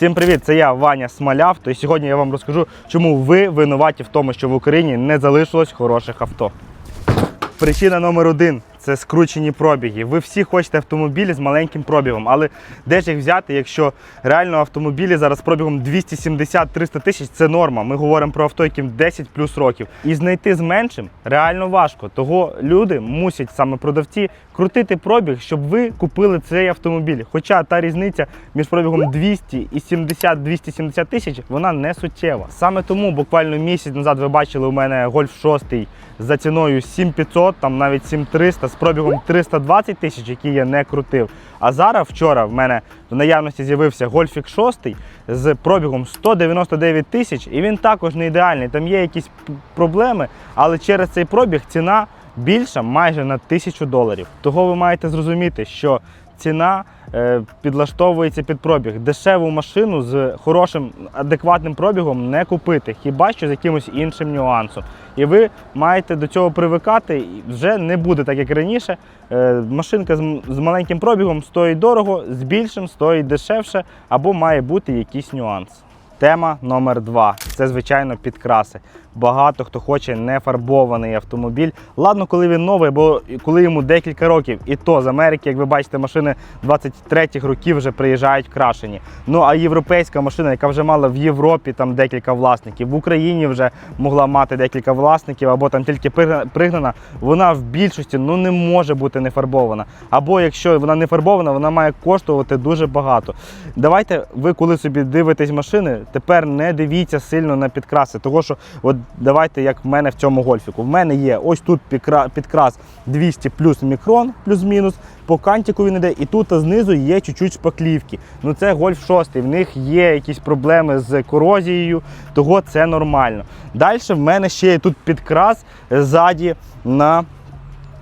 Всім привіт! Це я Ваня Смаляв. То сьогодні я вам розкажу, чому ви винуваті в тому, що в Україні не залишилось хороших авто. Причина номер один це скручені пробіги. Ви всі хочете автомобілі з маленьким пробігом, але де ж їх взяти, якщо реально автомобілі зараз пробігом 270-300 тисяч це норма. Ми говоримо про авто, яким 10 плюс років. І знайти з меншим реально важко. Того люди мусять саме продавці крутити пробіг, щоб ви купили цей автомобіль. Хоча та різниця між пробігом 200 і 70-270 тисяч вона не суттєва. Саме тому буквально місяць назад ви бачили у мене Golf 6 за ціною 7500, там навіть 7300 з пробігом 320 тисяч, який я не крутив. А зараз вчора в мене в наявності з'явився Golfік 6 з пробігом 199 тисяч, і він також не ідеальний. Там є якісь проблеми, але через цей пробіг ціна більша майже на тисячу доларів. Того ви маєте зрозуміти, що ціна е, підлаштовується під пробіг. Дешеву машину з хорошим адекватним пробігом не купити, хіба що з якимось іншим нюансом. І ви маєте до цього привикати, вже не буде так, як раніше. Е, машинка з маленьким пробігом стоїть дорого, з більшим стоїть дешевше, або має бути якийсь нюанс. Тема номер два це звичайно підкраси. Багато хто хоче нефарбований автомобіль. Ладно, коли він новий, бо коли йому декілька років, і то з Америки, як ви бачите, машини 23-х років вже приїжджають крашені. Ну а європейська машина, яка вже мала в Європі там декілька власників, в Україні вже могла мати декілька власників, або там тільки пригнана, вона в більшості ну не може бути не фарбована. Або якщо вона не фарбована, вона має коштувати дуже багато. Давайте ви, коли собі дивитесь машини, тепер не дивіться сильно на підкраси. Того що, от давайте, як в мене в цьому гольфіку. В мене є ось тут підкрас 200 плюс мікрон, плюс-мінус. По кантику він іде, і тут знизу є чуть-чуть шпаклівки. Ну це гольф 6, в них є якісь проблеми з корозією, того це нормально. Далі в мене ще є тут підкрас ззаді на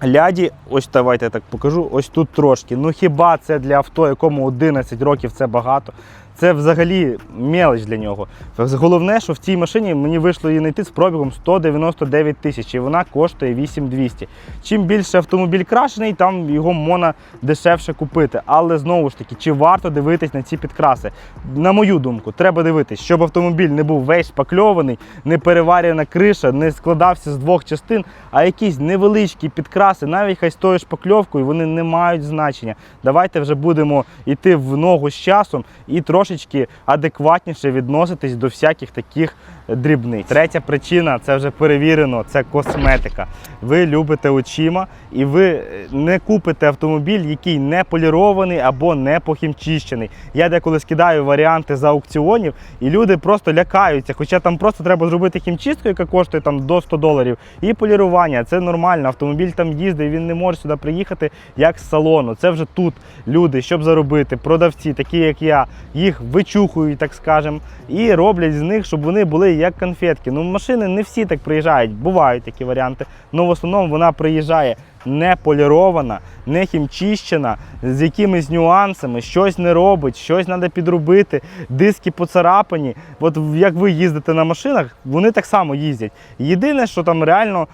ляді, ось давайте я так покажу, ось тут трошки. Ну хіба це для авто, якому 11 років це багато? Це взагалі мелоч для нього. Головне, що в цій машині мені вийшло її знайти з пробігом 199 тисяч, і вона коштує 8200. Чим більше автомобіль крашений, там його можна дешевше купити. Але знову ж таки, чи варто дивитись на ці підкраси? На мою думку, треба дивитись, щоб автомобіль не був весь шпакльований, не переварена криша, не складався з двох частин, а якісь невеличкі підкраси, навіть хай з тою шпакльовкою, вони не мають значення. Давайте вже будемо йти в ногу з часом і трошечки адекватніше відноситись до всяких таких дрібниць. Третя причина це вже перевірено, це косметика. Ви любите очима і ви е, не купите автомобіль, який не полірований або не похімчищений. Я деколи скидаю варіанти з аукціонів, і люди просто лякаються. Хоча там просто треба зробити хімчистку, яка коштує там до 100 доларів, і полірування. Це нормально. Автомобіль там їздить, він не може сюди приїхати як з салону. Це вже тут люди, щоб заробити, продавці, такі як я, їх вичухують, так скажемо, і роблять з них, щоб вони були як конфетки. Ну, машини не всі так приїжджають, бувають такі варіанти. але в основному вона приїжджає не полірована, не хімчищена, з якимись нюансами, щось не робить, щось треба підробити, диски поцарапані. От як ви їздите на машинах, вони так само їздять. Єдине, що там реально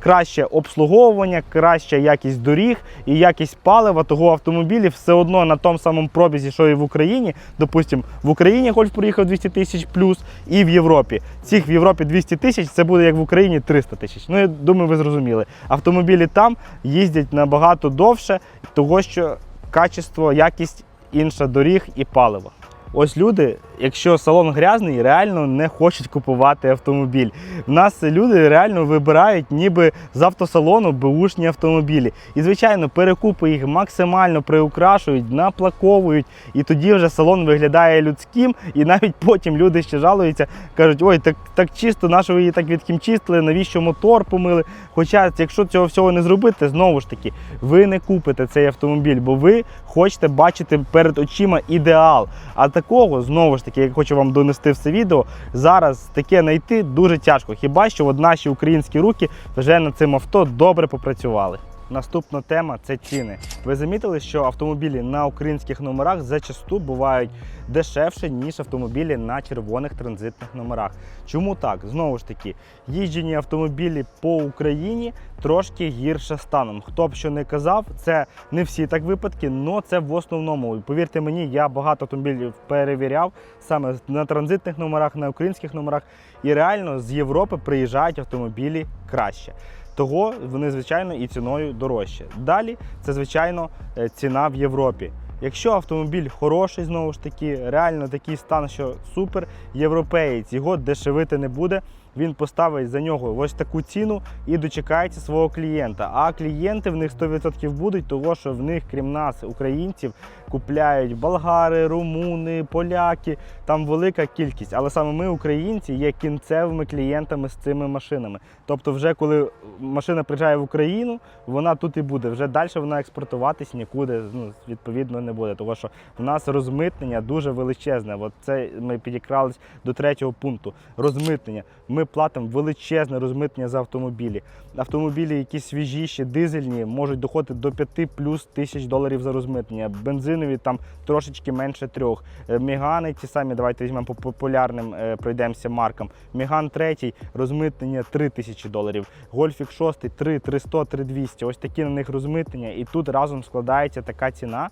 краще обслуговування, краща якість доріг і якість палива того автомобілів все одно на тому самому пробізі, що і в Україні. Допустимо, в Україні гольф проїхав 200 тисяч плюс, і в Європі. Цих в Європі 200 тисяч, це буде як в Україні 300 тисяч. Ну, я думаю, ви зрозуміли. Автомобілі там їздять набагато довше, того що качество, якість інша доріг і палива. Ось люди, якщо салон грязний, реально не хочуть купувати автомобіль. В нас люди реально вибирають ніби з автосалону беушні автомобілі. І, звичайно, перекупи їх максимально приукрашують, наплаковують, і тоді вже салон виглядає людським. І навіть потім люди ще жалуються, кажуть, ой, так, так чисто, на ви її так відхімчистили, навіщо мотор помили. Хоча, якщо цього всього не зробити, знову ж таки, ви не купите цей автомобіль, бо ви хочете бачити перед очима ідеал. А такого, знову ж таки, я хочу вам донести все відео, зараз таке знайти дуже тяжко. Хіба що от наші українські руки вже над цим авто добре попрацювали. Наступна тема це ціни. Ви замітили, що автомобілі на українських номерах зачасту бувають дешевше, ніж автомобілі на червоних транзитних номерах. Чому так? Знову ж таки, їжджені автомобілі по Україні трошки гірше станом. Хто б що не казав, це не всі так випадки, але це в основному. Повірте мені, я багато автомобілів перевіряв саме на транзитних номерах, на українських номерах, і реально з Європи приїжджають автомобілі краще. Того вони, звичайно, і ціною дорожче. Далі це, звичайно, е, ціна в Європі. Якщо автомобіль хороший, знову ж таки, реально такий стан, що супер, європеєць його дешевити не буде. Він поставить за нього ось таку ціну і дочекається свого клієнта. А клієнти в них 100% будуть, того що в них, крім нас, українців, купляють болгари, румуни, поляки. Там велика кількість. Але саме ми, українці, є кінцевими клієнтами з цими машинами. Тобто, вже коли машина приїжджає в Україну, вона тут і буде. Вже далі вона експортуватись нікуди ну, відповідно не буде. Тому що в нас розмитнення дуже величезне. От це ми підікрались до третього пункту. Розмитнення. Ми платимо величезне розмитнення за автомобілі. Автомобілі, які свіжіші, дизельні, можуть доходити до 5 плюс тисяч доларів за розмитнення. Бензинові там трошечки менше трьох. Е, Мігани ті самі, давайте візьмемо по популярним, е, пройдемося маркам. Міган 3, розмитнення 3 тисячі доларів. Гольфік 6 3, 300, 3200. Ось такі на них розмитнення. І тут разом складається така ціна,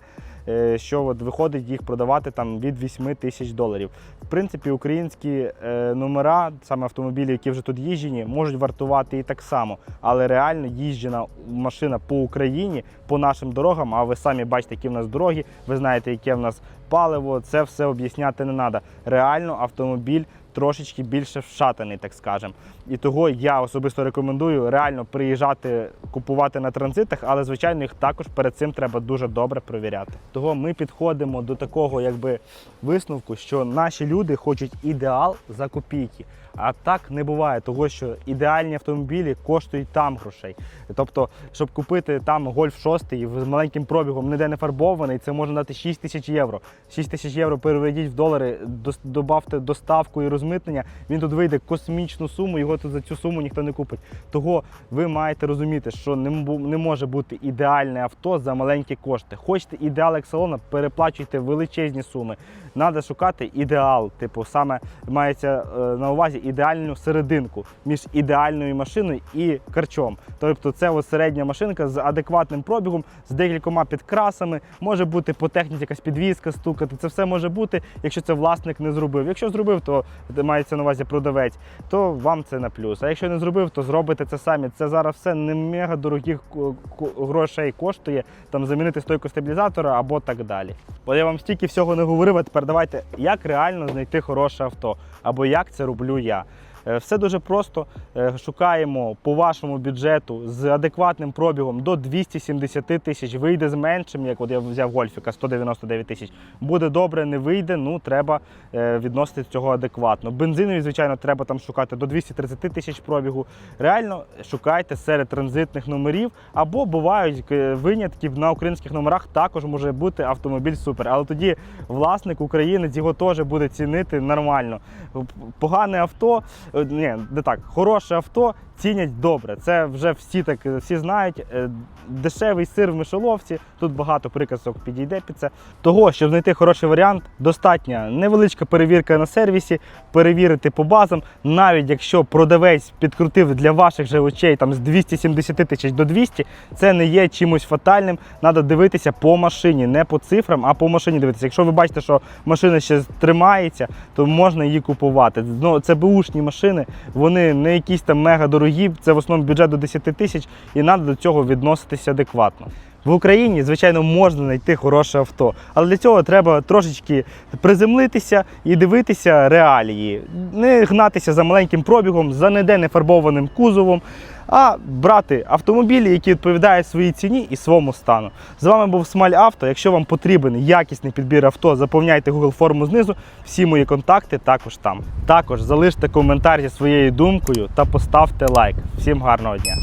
що от виходить їх продавати там від 8 тисяч доларів. В принципі, українські е, номера, саме автомобілі, які вже тут їжджені, можуть вартувати і так само. Але реально їжджена машина по Україні, по нашим дорогам, а ви самі бачите, які в нас дороги, ви знаєте, яке в нас паливо, це все об'ясняти не треба. Реально автомобіль трошечки більше вшатаний, так скажемо. І того я особисто рекомендую реально приїжджати, купувати на транзитах, але звичайно їх також перед цим треба дуже добре перевіряти. Того ми підходимо до такого якби висновку, що наші люди хочуть ідеал за копійки. А так не буває, того що ідеальні автомобілі коштують там грошей. Тобто, щоб купити там гольф 6 з маленьким пробігом, ніде не фарбований, це може дати 6 тисяч євро. 6 тисяч євро переведіть в долари, добавте доставку і розмитнення. Він тут вийде космічну суму, його тут за цю суму ніхто не купить. Того ви маєте розуміти, що не, може бути ідеальне авто за маленькі кошти. Хочете ідеал як салона, переплачуйте величезні суми. Треба шукати ідеал. Типу, саме мається е, на увазі ідеальну серединку між ідеальною машиною і карчом. Тобто це ось середня машинка з адекватним пробігом, з декількома підкрасами. Може бути по техніці якась підвізка стукати. Це все може бути, якщо це власник не зробив. Якщо зробив, то мається на увазі продавець, то вам це на плюс. А якщо не зробив, то зробите це самі. Це зараз все не мега дорогих ко- грошей коштує там замінити стойку стабілізатора або так далі. Бо я вам стільки всього не говорив, а тепер давайте, як реально знайти хороше авто, або як це роблю я. Е, Все дуже просто. Е, Шукаємо по вашому бюджету з адекватним пробігом до 270 тисяч. Вийде з меншим, як от я взяв гольфіка 199 тисяч. Буде добре, не вийде. Ну треба е, відносити цього адекватно. Бензинові, звичайно, треба там шукати до 230 тисяч пробігу. Реально шукайте серед транзитних номерів, або бувають винятки на українських номерах. Також може бути автомобіль супер. Але тоді власник українець його теж буде цінити нормально. Погане авто, ні, не так, хороше авто цінять добре. Це вже всі так всі знають. Е, Дешевий сир в мишоловці. Тут багато приказок підійде під це. Того, щоб знайти хороший варіант, достатня невеличка перевірка на сервісі, перевірити по базам. Навіть якщо продавець підкрутив для ваших же очей там з 270 тисяч до 200, це не є чимось фатальним. Треба дивитися по машині, не по цифрам, а по машині дивитися. Якщо ви бачите, що машина ще тримається, то можна її купувати. Ну, це бушні машини, вони не якісь там мега дорогі, це в основному бюджет до 10 тисяч, і треба до цього відноситися адекватно. В Україні, звичайно, можна знайти хороше авто, але для цього треба трошечки приземлитися і дивитися реалії, не гнатися за маленьким пробігом, за ніде не фарбованим кузовом, а брати автомобілі, які відповідають своїй ціні і своєму стану. З вами був Смаль Авто. Якщо вам потрібен якісний підбір авто, заповняйте Google форму знизу. Всі мої контакти також там. Також залиште коментар зі своєю думкою та поставте лайк. Всім гарного дня!